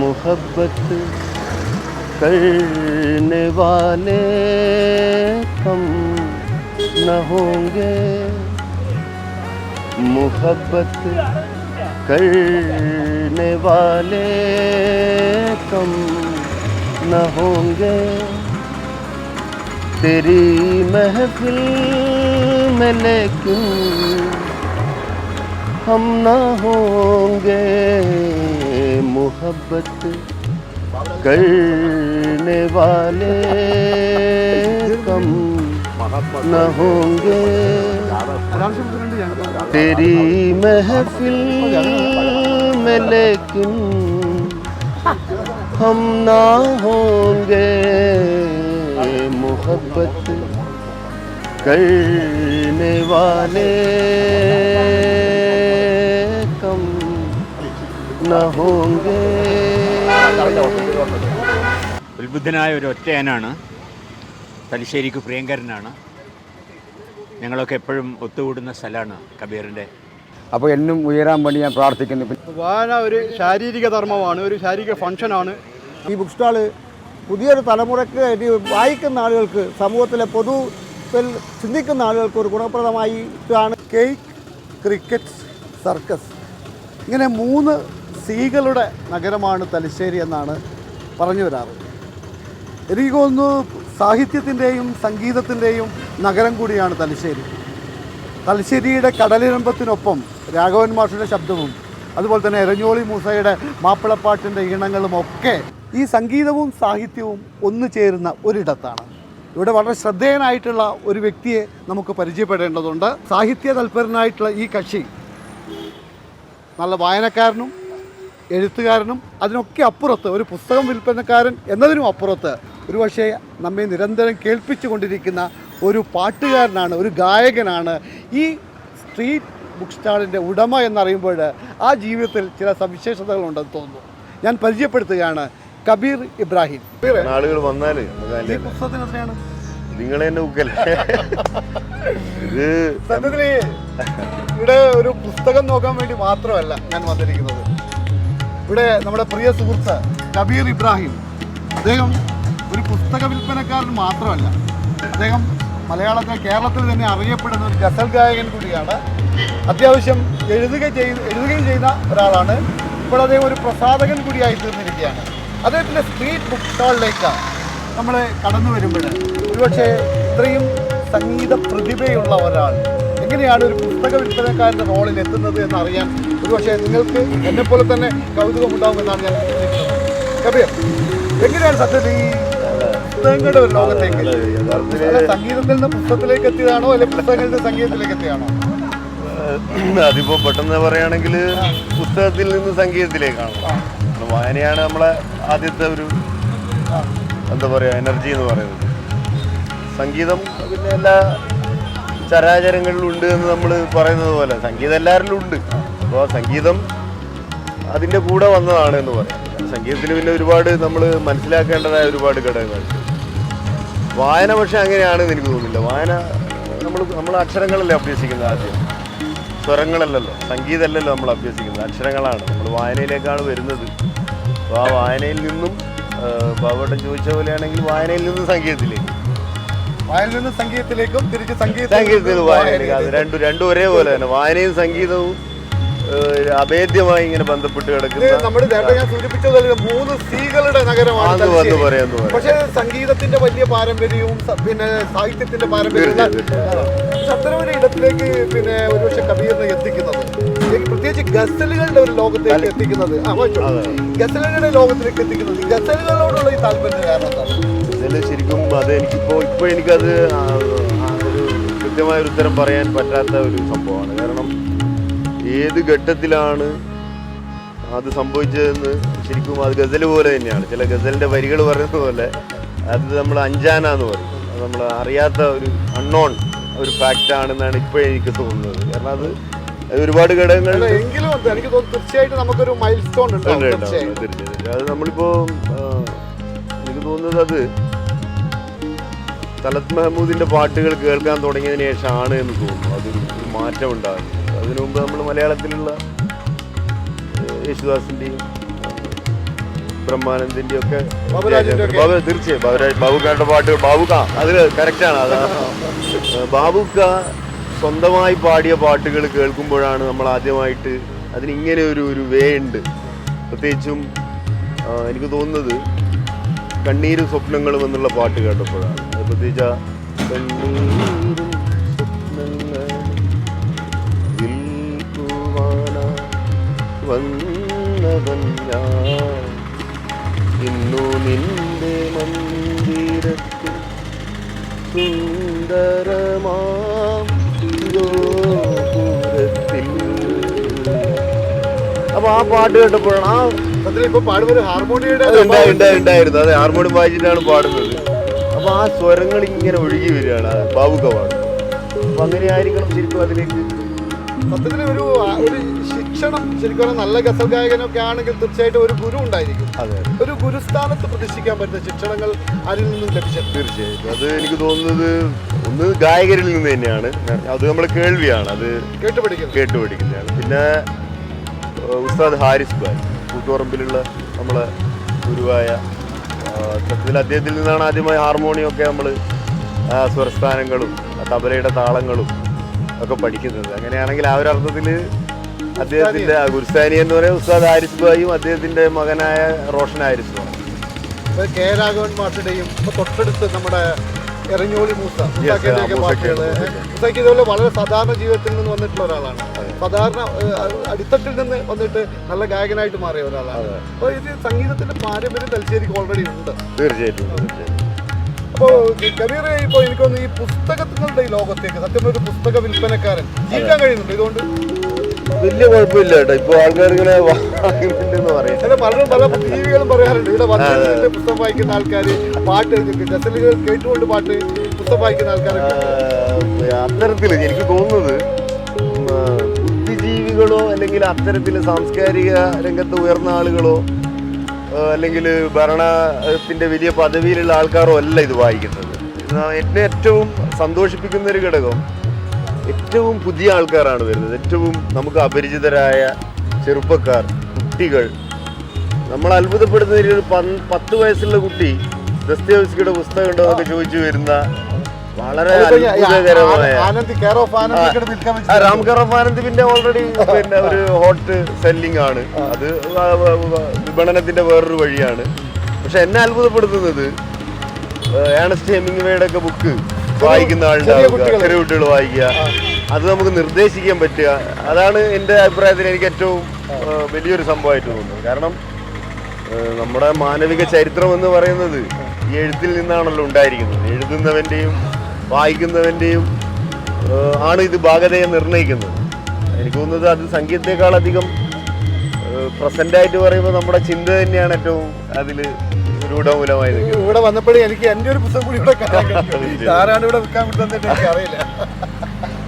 मोहब्बत करने वाले कम न होंगे। मोहब्बत करने वाले कम न होंगे। तेरी महफिल में लेकिन हम ना होंगे मोहब्बत करने वाले कम न होंगे। तेरी महफिल में लेकिन हम ना होंगे मोहब्बत करने वाले कम न होंगे ഉത്ബുദ്ധനായ ഒരു ഒറ്റയനാണ് തലശ്ശേരിക്ക് പ്രിയങ്കരനാണ് ഞങ്ങളൊക്കെ എപ്പോഴും ഒത്തുകൂടുന്ന സ്ഥലമാണ് കബീറിൻ്റെ അപ്പോൾ എന്നും ഉയരാൻ വേണ്ടി ഞാൻ പ്രാർത്ഥിക്കുന്നു പിന്നെ വായന ഒരു ശാരീരിക ധർമ്മമാണ് ഒരു ശാരീരിക ഫംഗ്ഷനാണ് ഈ ബുക്ക് സ്റ്റാള് പുതിയൊരു തലമുറയ്ക്ക് ഇത് വായിക്കുന്ന ആളുകൾക്ക് സമൂഹത്തിലെ പൊതു ചിന്തിക്കുന്ന ആളുകൾക്ക് ഒരു ഗുണപ്രദമായിട്ടാണ് കേക്ക് ക്രിക്കറ്റ് സർക്കസ്. ഇങ്ങനെ മൂന്ന് സീകളുടെ നഗരമാണ് തലശ്ശേരി എന്നാണ് പറഞ്ഞു വരാറ്. എനിക്ക് തോന്നുന്നു സാഹിത്യത്തിന്റെയും സംഗീതത്തിന്റെയും നഗരം കൂടിയാണ് തലശ്ശേരി. തലശ്ശേരിയുടെ കടലിരമ്പത്തിനൊപ്പം രാഘവൻ മാഷിന്റെ ശബ്ദവും അതുപോലെ തന്നെ എരഞ്ഞോളി മൂസയുടെ മാപ്പിളപ്പാട്ടിന്റെ ഈണങ്ങളും ഒക്കെ ഈ സംഗീതവും സാഹിത്യവും ഒന്നു ചേരുന്ന ഒരിടത്താണ്. ഇവിടെ വളരെ ശ്രദ്ധേയനായിട്ടുള്ള ഒരു വ്യക്തിയെ നമുക്ക് പരിചയപ്പെടേണ്ടതുണ്ട്. സാഹിത്യ തൽപരനായിട്ടുള്ള ഈ കക്ഷി നല്ല വായനക്കാരനും എഴുത്തുകാരനും അതിനൊക്കെ അപ്പുറത്ത് ഒരു പുസ്തകം വിൽപ്പനക്കാരൻ എന്നതിനും അപ്പുറത്ത് ഒരുപക്ഷെ നമ്മെ നിരന്തരം കേൾപ്പിച്ചു കൊണ്ടിരിക്കുന്ന ഒരു പാട്ടുകാരനാണ് ഒരു ഗായകനാണ് ഈ സ്ട്രീറ്റ് ബുക്ക് സ്റ്റാളിന്റെ ഉടമ എന്നറിയുമ്പോൾ ആ ജീവിതത്തിൽ ചില സവിശേഷതകളുണ്ടെന്ന് തോന്നുന്നു. ഞാൻ പരിചയപ്പെടുത്തുകയാണ്. കബീർ ഇബ്രാഹിം. ആളുകൾ വന്നാൽ ഈ പുസ്തകത്തിന് എത്രയാണ്? നിങ്ങൾ തന്നെ ഉക്കല്ലേ ഇത് സത്യത്തിൽ ഇവിടെ ഒരു പുസ്തകം നോക്കാൻ വേണ്ടി മാത്രമല്ല ഞാൻ വന്നിരിക്കുന്നത്. ഇവിടെ നമ്മുടെ പ്രിയ സുഹൃത്ത് കബീർ ഇബ്രാഹിം. അദ്ദേഹം ഒരു പുസ്തക വിൽപ്പനക്കാരൻ മാത്രമല്ല. അദ്ദേഹം മലയാളത്തെ കേരളത്തിൽ തന്നെ അറിയപ്പെടുന്ന ഒരു ഗസൽ ഗായകൻ കൂടിയാണ്. അത്യാവശ്യം എഴുതുക ചെയ്ത് എഴുതുകയും ചെയ്യുന്ന ഒരാളാണ്. ഇപ്പോൾ അദ്ദേഹം ഒരു പ്രസാധകൻ കൂടിയായി തീർന്നിരിക്കുകയാണ്. അദ്ദേഹത്തിന്റെ സ്ട്രീറ്റ് ബുക്ക് സ്റ്റാളിലേക്ക് നമ്മൾ കടന്നു വരുമ്പോൾ ഒരുപക്ഷെ ഇത്രയും സംഗീത പ്രതിഭയുള്ള ഒരാൾ എങ്ങനെയാണ് ഒരു പുസ്തക വിൽപ്പനക്കാരന്റെ റോളിൽ എത്തുന്നത് എന്നറിയാൻ ഒരുപക്ഷെ നിങ്ങൾക്ക് എന്നെപ്പോലെ തന്നെ കൗതുകമുണ്ടാകുമെന്നാണ് ഞാൻ കബീർ എങ്ങനെയാണ് സത്യം ഈ പുസ്തകങ്ങളുടെ ഒരു ലോകത്തേക്ക്? സംഗീതത്തിൽ നിന്ന് പുസ്തകത്തിലേക്ക് എത്തിയതാണോ അല്ലെങ്കിൽ പുസ്തകങ്ങളിൽ നിന്ന് സംഗീതത്തിലേക്ക് എത്തിയതാണോ? അതിപ്പോ പെട്ടെന്ന് പറയുകയാണെങ്കിൽ പുസ്തകത്തിൽ നിന്ന് സംഗീതത്തിലേക്കാണ്. വായനയാണ് നമ്മളെ ആദ്യത്തെ ഒരു എന്താ പറയുക എനർജി എന്ന് പറയുന്നത്. സംഗീതം പിന്നെ എല്ലാ ചരാചരങ്ങളിലും ഉണ്ട് എന്ന് നമ്മൾ പറയുന്നത് പോലെ സംഗീതം എല്ലാവരിലും ഉണ്ട്. അപ്പോൾ സംഗീതം അതിന്റെ കൂടെ വന്നതാണ് എന്ന് പറയാം സംഗീതത്തിന് പിന്നെ ഒരുപാട് നമ്മൾ മനസ്സിലാക്കേണ്ടതായ ഒരുപാട് ഘടകങ്ങൾ. വായന പക്ഷെ അങ്ങനെയാണെന്ന് എനിക്ക് തോന്നുന്നില്ല. വായന നമ്മൾ നമ്മൾ അക്ഷരങ്ങളല്ലേ അഭ്യസിക്കുന്നത് ആദ്യം. സ്വരങ്ങളല്ലല്ലോ സംഗീതമല്ലല്ലോ നമ്മൾ അഭ്യസിക്കുന്നത്. അക്ഷരങ്ങളാണ്. നമ്മൾ വായനയിലേക്കാണ് വരുന്നത്. അപ്പോൾ ആ വായനയിൽ നിന്നും ബാബോട്ടൻ ചോദിച്ച പോലെയാണെങ്കിൽ വായനയിൽ നിന്നും സംഗീതത്തിലേക്ക്. വായനയിൽ നിന്ന് സംഗീതത്തിലേക്കും തിരിച്ച് സംഗീത സംഗീതത്തിൽ വായന രണ്ടും രണ്ടും ഒരേപോലെ തന്നെ. വായനയും സംഗീതവും അഭേദ്യമായി ഇങ്ങനെ ബന്ധപ്പെട്ട് കിടക്കുന്നത് കിടക്കുന്ന നമ്മുടെ നേരത്തെ ഞാൻ സൂചിപ്പിച്ചത് മൂന്ന് സ്ത്രീകളുടെ നഗരമാണ് പക്ഷേ സംഗീതത്തിന്റെ വലിയ പാരമ്പര്യവും പിന്നെ സാഹിത്യത്തിന്റെ പാരമ്പര്യവും അത്തരമൊരു ഇടത്തിലേക്ക് പിന്നെ ഒരുപക്ഷെ കവിയെന്ന് എത്തിക്കുന്നത്. പ്രത്യേകിച്ച് ഗസലുകളുടെ ഒരു ലോകത്തേക്ക് എത്തിക്കുന്നത്. ഗസലുകളുടെ ലോകത്തിലേക്ക് എത്തിക്കുന്നത്. ഗസലുകളോടുള്ള ഈ താല്പര്യം കാരണം എന്താണ്? ശരിക്കും അത് എനിക്കിപ്പോ ഇപ്പൊ എനിക്കത് കൃത്യമായ ഒരു ഉത്തരം പറയാൻ പറ്റാത്ത ഒരു സംഭവമാണ്. കാരണം ഏത് ഘട്ടത്തിലാണ് അത് സംഭവിച്ചതെന്ന് ശരിക്കും അത് ഗസൽ പോലെ തന്നെയാണ്. ചില ഗസലിന്റെ വരികൾ പറയുന്ന പോലെ അത് നമ്മൾ അഞ്ചാന എന്ന് പറയും. അത് നമ്മൾ അറിയാത്ത ഒരു അൺനോൺ ഒരു ഫാക്റ്റ് ആണെന്നാണ് ഇപ്പോഴും എനിക്ക് തോന്നുന്നത്. കാരണം അത് ഒരുപാട് ഘടകങ്ങൾ എങ്കിലും. എനിക്ക് തോന്നുന്നു തീർച്ചയായിട്ടും നമുക്കൊരു മൈൽ സ്റ്റോൺ അത് നമ്മളിപ്പോ എനിക്ക് തോന്നുന്നത് അത് തലത് മെഹമ്മൂദിന്റെ പാട്ടുകൾ കേൾക്കാൻ തുടങ്ങിയതിന് ശേഷമാണ് എന്ന് തോന്നുന്നു. അതൊരു മാറ്റം ഉണ്ടാകുന്നത്. അതിനു മുമ്പ് നമ്മൾ മലയാളത്തിലുള്ള യേശുദാസിന്റെയും യേശുദാസിന്റെയും ബ്രഹ്മാനന്ദിന്റെ ഒക്കെ തീർച്ചയായും ബാബുരാജ് ബാബുക്കാരുടെ പാട്ട് ബാബുക്ക അതിൽ കറക്റ്റാണ് അത്. ബാബുക്ക സ്വന്തമായി പാടിയ പാട്ടുകൾ കേൾക്കുമ്പോഴാണ് നമ്മൾ ആദ്യമായിട്ട് അതിന് ഇങ്ങനെ ഒരു ഒരു വേ ഉണ്ട്. പ്രത്യേകിച്ചും എനിക്ക് തോന്നുന്നത് കണ്ണീരും സ്വപ്നങ്ങളും എന്നുള്ള പാട്ട് കേട്ടപ്പോഴാണ്. പ്രത്യേകിച്ച് ആ വന്നവൻ ഞാൻ ഇന്നു നിന്റെ മന്ദിരത്തിൽ സുന്ദരമാം ഗോപുരത്തിൽ. അപ്പൊ ആ പാട്ട് കേട്ടപ്പോഴാണ് ആ ഉണ്ടായിരുന്നു. അതെ ഹാർമോണിയം വായിച്ചിട്ടാണ് പാടുന്നത്. അപ്പൊ ആ സ്വരങ്ങൾ ഇങ്ങനെ ഒഴുകി വരികയാണ് ബാബു ബാബുക്ക പാടുന്നത് അപ്പൊ അങ്ങനെ ആയിരിക്കണം ശരിക്കും അതിലേക്ക് സത്യത്തിൽ ഒരു ഒരു ശിക്ഷണം ശരിക്കും നല്ല ഗസൽ ഗായകനൊക്കെ ആണെങ്കിൽ തീർച്ചയായിട്ടും ഒരു ഗുരു ഉണ്ടായിരിക്കും. അതെ ഒരു ഗുരുസ്ഥാനത്ത് പ്രതിഷ്ഠിക്കാൻ പറ്റുന്ന ശിക്ഷണങ്ങൾ ആരിൽ നിന്നും ലഭിച്ചു തീർച്ചയായിട്ടും. അത് എനിക്ക് തോന്നുന്നത് ഒന്ന് ഗായകരിൽ നിന്ന് തന്നെയാണ്. അത് നമ്മൾ കേൾവിയാണ്. അത് കേട്ടുപഠിക്കുന്നത് കേട്ടുപഠിക്കുന്നതാണ് പിന്നെ ഉസ്താദ് ഹാരിസ് ബാൻ കൂട്ടുപറമ്പിലുള്ള നമ്മളെ ഗുരുവായ സത്യത്തിൽ അദ്ദേഹത്തിൽ നിന്നാണ് ആദ്യമായി ഹാർമോണിയൊക്കെ നമ്മൾ സ്വരസ്ഥാനങ്ങളും തബലയുടെ താളങ്ങളും ഒക്കെ പഠിക്കുന്നത് അങ്ങനെയാണെങ്കിൽ ആ ഒരു അർത്ഥത്തിൽ അദ്ദേഹത്തിന്റെ ഗുരുസാനി എന്ന് പറയുന്ന ഉസ്താദ് ആരിഫ് ഭായും അദ്ദേഹത്തിന്റെ മകനായ റോഷൻ ആരിഫ് കെ രാഘവൻ മാഷയുടെയും ഇപ്പൊ തൊട്ടടുത്ത് നമ്മുടെ എറഞ്ഞോളി മൂസ ആ, മൂസയ്ക്ക്, മൂസാക്കി ഇതുപോലെ വളരെ സാധാരണ ജീവിതത്തിൽ നിന്ന് വന്നിട്ടുള്ള ഒരാളാണ്. സാധാരണ അടിത്തട്ടിൽ നിന്ന് വന്നിട്ട് നല്ല ഗായകനായിട്ട് മാറിയ ഒരാളാണ്. അപ്പോൾ ഇത് സംഗീതത്തിന്റെ പാരമ്പര്യം തലശ്ശേരിക്ക് ഓൾറെഡി ഉണ്ട്. തീർച്ചയായിട്ടും. അപ്പോൾ കബീർ ഇപ്പോൾ എനിക്കൊന്ന് ഈ പുസ്തകങ്ങളുടെ ഈ ലോകത്തേക്ക് സത്യം ഒരു പുസ്തക വിൽപ്പനക്കാരൻ ജീവിക്കാൻ കഴിയുന്നുണ്ട്? ഇതുകൊണ്ട്? വലിയ കുഴപ്പമില്ല കേട്ടോ. ഇപ്പൊ ആൾക്കാർ ഇങ്ങനെ വാങ്ങുന്നുണ്ടെന്ന് പറയാം പലരും പല ടിവികളും പറയാറുണ്ട്. ഇവിടെ വന്നിട്ട് പുസ്തകം വായിക്കുന്ന ആൾക്കാർ പാട്ട് ഗസലുകൾ കേട്ടുകൊണ്ട് പാട്ട് പുസ്തകം വായിക്കുന്ന ആൾക്കാർ അത്തരത്തിൽ അത്തരത്തിൽ എനിക്ക് തോന്നുന്നത് ബുദ്ധിജീവികളോ അല്ലെങ്കിൽ അത്തരത്തിൽ സാംസ്കാരിക രംഗത്ത് ഉയർന്ന ആളുകളോ അല്ലെങ്കിൽ ഭരണത്തിന്റെ വലിയ പദവിയിലുള്ള ആൾക്കാരോ അല്ല ഇത് വായിക്കുന്നത്. എന്നാ ഏറ്റവും സന്തോഷിപ്പിക്കുന്ന ഒരു ഘടകം ഏറ്റവും പുതിയ ആൾക്കാരാണ് വരുന്നത്. ഏറ്റവും നമുക്ക് അപരിചിതരായ ചെറുപ്പക്കാർ കുട്ടികൾ. നമ്മൾ അത്ഭുതപ്പെടുന്ന ഒരു പത്ത് വയസ്സുള്ള കുട്ടി ദസ്തേവസ്കിയുടെ പുസ്തകം ഉണ്ടോ എന്നൊക്കെ ചോദിച്ചു വരുന്ന വളരെ ആനന്ദ് കെയർ ഓഫ് ആനന്ദ്. രാം പിന്നെ ഓൾറെഡി പിന്നെ ഒരു ഹോട്ട് സെല്ലിംഗ് ആണ്. അത് വിപണനത്തിന്റെ വേറൊരു വഴിയാണ്. പക്ഷെ എന്നെ അത്ഭുതപ്പെടുത്തുന്നത് ഏണസ്റ്റ് ഹെമിംഗ്വേയുടെ ഒക്കെ ബുക്ക് വായിക്കുന്ന ആളുടെ ചെറിയ കുട്ടികൾ വായിക്കുക. അത് നമുക്ക് നിർദ്ദേശിക്കാൻ പറ്റുക. അതാണ് എന്റെ അഭിപ്രായത്തിൽ എനിക്ക് ഏറ്റവും വലിയൊരു സംഭവമായിട്ട് തോന്നുന്നത്. കാരണം നമ്മുടെ മാനവിക ചരിത്രം എന്ന് പറയുന്നത് ഈ എഴുത്തിൽ നിന്നാണല്ലോ ഉണ്ടായിരിക്കുന്നത്. എഴുതുന്നവന്റെയും വായിക്കുന്നവന്റെയും ആണ് ഇത് ഭാഗതയെ നിർണയിക്കുന്നത്. എനിക്ക് തോന്നുന്നത് അത് സംഗീതത്തെക്കാളധികം പ്രസന്റായിട്ട് പറയുമ്പോൾ നമ്മുടെ ചിന്ത തന്നെയാണ് ഏറ്റവും അതിൽ രൂഢമൂലമായി ഇവിടെ വന്നപ്പോഴേ എനിക്ക് എന്റെ ഒരു പുസ്തകം കൂടി ഇവിടെ ആരാണ് ഇവിടെ വിൽക്കാൻ വിട്ടതെന്ന് എനിക്ക് അറിയില്ല.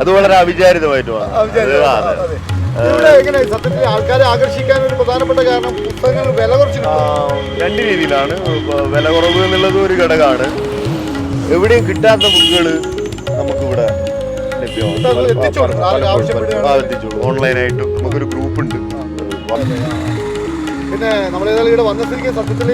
അത് വളരെ അവിചാരിതമായിട്ട് വന്നു. അത് അതെ. അതെ. എങ്ങനെ സത്യത്തിൽ ആൾക്കാരെ ആകർഷിക്കാൻ ഒരു പ്രധാനപ്പെട്ട കാരണം പുസ്തകങ്ങൾ വില കുറച്ചിട്ടുണ്ട്. രണ്ട് രീതിയിലാണ്. വില കുറവ് എന്നുള്ളത് ഒരു ഘടകമാണ്. എവിടെയും കിട്ടാത്ത ബുക്കുകൾ നമുക്കിവിടെ ലഭ്യമാണ് ഓൺലൈനായിട്ടും നമുക്കൊരു ഗ്രൂപ്പ് ഉണ്ട് പിന്നെ നമ്മളേതായാലും ഇവിടെ വന്ന സ്ഥിതിക്ക് സത്യത്തിൽ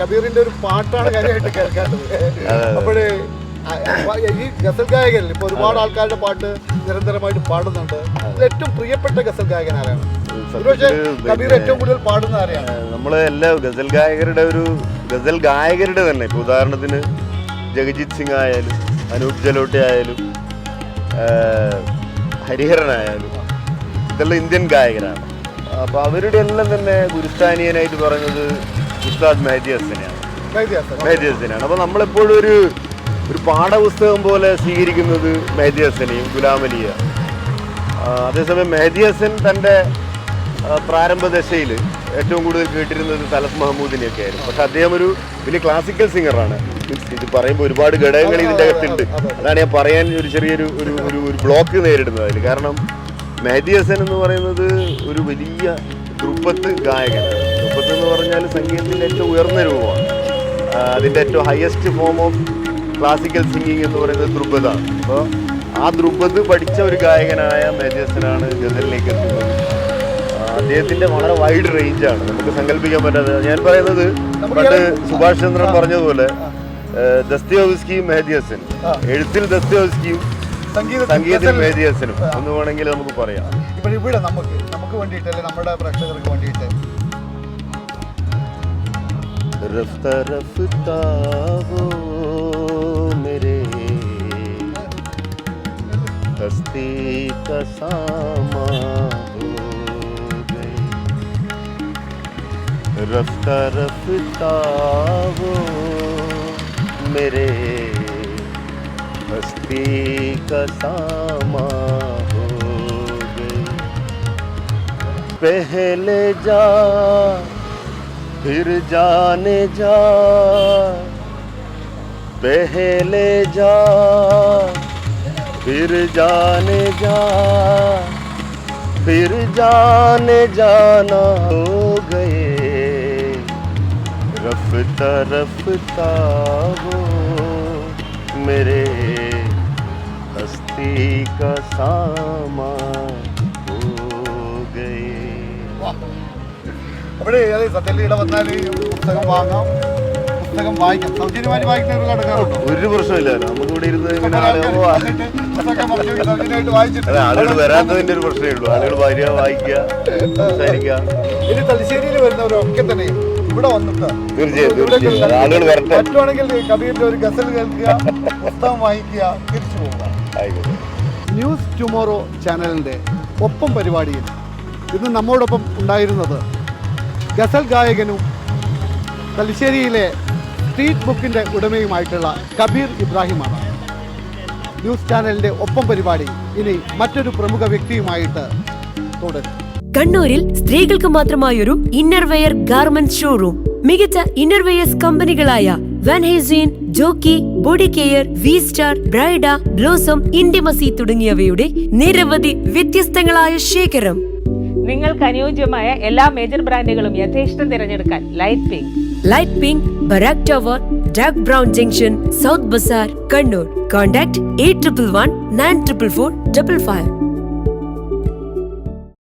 കബീറിന്റെ ഒരു പാട്ടാണ് കാര്യമായിട്ട് കേൾക്കേണ്ടത് അപ്പോൾ ഈ ഗസൽ ഗായകൻ ഇപ്പൊ ഒരുപാട് ആൾക്കാരുടെ പാട്ട് നിരന്തരമായിട്ട് പാടുന്നുണ്ട്. ഏറ്റവും പ്രിയപ്പെട്ട ഗസൽ ഗായകൻ ആരാണ്? കബീർ ഏറ്റവും കൂടുതൽ പാടുന്ന ആരെയാണ്? നമ്മളെ എല്ലാ ഗസൽ ഗായകരുടെ ഒരു ഗസൽ ഗായകരുടെ തന്നെ. ഇപ്പൊ ഉദാഹരണത്തിന് ജഗജിത് സിംഗ് ആയാലും അനൂപ് ജലോട്ടെ ആയാലും ഹരിഹരൻ ഹരിഹരനായാലും ഇതെല്ലാം ഇന്ത്യൻ ഗായകരാണ്. അപ്പോൾ അവരുടെ എല്ലാം തന്നെ ഗുരുസ്ഥാനീയനായിട്ട് പറഞ്ഞത് ഉസ്താദ് മെഹദി ഹസനെയാണ് മെഹദി ഹസനാണ്. അപ്പോൾ നമ്മളെപ്പോഴും ഒരു ഒരു പാഠപുസ്തകം പോലെ സ്വീകരിക്കുന്നത് മെഹദി ഹസനെയും ഗുലാം അലിയ ആ, അതേസമയം മെഹദി ഹസൻ തന്റെ പ്രാരംഭ ദശയിൽ ഏറ്റവും കൂടുതൽ കേട്ടിരുന്നത് തലസ് മഹമ്മൂദിനെയൊക്കെ ആയിരുന്നു. പക്ഷെ അദ്ദേഹം ഒരു വലിയ ക്ലാസിക്കൽ സിംഗറാണ് മീൻസ് ഇത് പറയുമ്പോൾ ഒരുപാട് ഘടകങ്ങൾ ഇതിന്റെ അകത്തുണ്ട്. അതാണ് ഞാൻ പറയാൻ ഒരു ചെറിയൊരു ഒരു ഒരു ഒരു ബ്ലോക്ക് നേരിടുന്നത് അതിൽ കാരണം മെഹദി ഹസൻ എന്ന് പറയുന്നത് ഒരു വലിയ ദ്രുപത്ത് ഗായകനാണ്. ദ്രുപത്ത് എന്ന് പറഞ്ഞാൽ സംഗീതത്തിന്റെ ഏറ്റവും ഉയർന്ന രൂപമാണ്. അതിന്റെ ഏറ്റവും highest form of classical singing എന്ന് പറയുന്നത് ദ്രുപതാണ് അപ്പോൾ ആ ദ്രുപത് പഠിച്ച ഒരു ഗായകനായ മെഹദി ഹസനാണ് ഗസലിലേക്ക് എത്തുന്നത് അദ്ദേഹത്തിന്റെ വളരെ വൈഡ് റേഞ്ച് ആണ് നമുക്ക് സങ്കല്പിക്കാൻ പറ്റാതെ ഞാൻ പറയുന്നത് പണ്ട് സുഭാഷ് ചന്ദ്രൻ പറഞ്ഞതുപോലെ ദസ്തയോവിസ്കിയും മെഹദി ഹസൻ എഴുത്തിൽ ദസ്തയോവിസ്കിയും സംഗീതത്തിൽ മെഹദി ഹസനും എന്ന് വേണമെങ്കിൽ നമുക്ക് പറയാം ഇപ്പോൾ ഇവിടെ നമുക്ക് നമുക്ക് വേണ്ടിയിട്ട് അല്ലെ നമ്മുടെ പ്രേക്ഷകർക്ക് വേണ്ടിയിട്ട് रफ्ता रफ्ता वो मेरे हस्ती का सामा रफ्ता रफ्ता वो मेरे हस्ती का सामा हो गए पहले जा, फिर जाने जा। पहले जा, फिर जाने जा। फिर जाने जाना हो गए। रफ्ता रफ्ता वो मेरे हस्ती का सामा हो गए അവിടെ അതെ സത്യത്തിൽ ഇവിടെ വന്നാൽ ഈ പുസ്തകം വാങ്ങാം പുസ്തകം വായിക്കാം സൗജന്യമായി വായിക്കുന്ന കിടക്കാറുണ്ടോ ഒരു പ്രശ്നമില്ലല്ലോ നമുക്ക് ഇവിടെ ഇരുന്ന് ഇങ്ങനെ ആളുകൾ വന്നിട്ട് പുസ്തകം മറിച്ച് വെച്ച് സൗജന്യമായിട്ട് വായിച്ചിട്ട് അതെ ആളുകൾ വരാത്തതിന്റെ ഒരു പ്രശ്നമേ ഉള്ളൂ ആളുകൾ വരിക വായിക്കുക സംസാരിക്കുക ഇനി തലശ്ശേരിയിൽ വരുന്നവരൊക്കെ തന്നെ ഇവിടെ വന്നിട്ട്. തീർച്ചയായും ഇവിടെ തീർച്ചയായും. ആളുകൾ വരട്ടെ. പറ്റുവാണെങ്കിൽ കബീറിന്റെ ഒരു ഗസൽ കേൾക്കുക പുസ്തകം വായിക്കുക തിരിച്ചു പോവുക. ന്യൂസ് ടുമോറോ ചാനലിന്റെ ഒപ്പം പരിപാടിയിൽ ഇന്ന് നമ്മോടൊപ്പം ഉണ്ടായിരുന്നത് ഗസൽ ഗായകനും തലശ്ശേരിയിലെ സ്ട്രീറ്റ് ബുക്കിന്റെ ഉടമയുമായിട്ടുള്ള കബീർ ഇബ്രാഹിമാണ്. ന്യൂസ് ചാനലിന്റെ ഒപ്പം പരിപാടി ഇനി മറ്റൊരു പ്രമുഖ വ്യക്തിയുമായിട്ട് തുടരും. കണ്ണൂരിൽ സ്ത്രീകൾക്ക് മാത്രമായൊരു ഇന്നർവെയർ ഗാർമെന്റ് ഷോറൂം മികച്ച innerwears കമ്പനികളായ Van Heusen Jockey body care V Star ബ്രൈഡ Blossom Intimacy തുടങ്ങിയവയുടെ നിരവധി വ്യത്യസ്തങ്ങളായ ശേഖരം. നിങ്ങൾക്ക് അനുയോജ്യമായ എല്ലാ മേജർ ബ്രാൻഡുകളും യഥേഷ്ടം തിരഞ്ഞെടുക്കാൻ light pink light pink Barack tower dark brown junction south Bazaar Kannur contact eight triple one nine triple four double five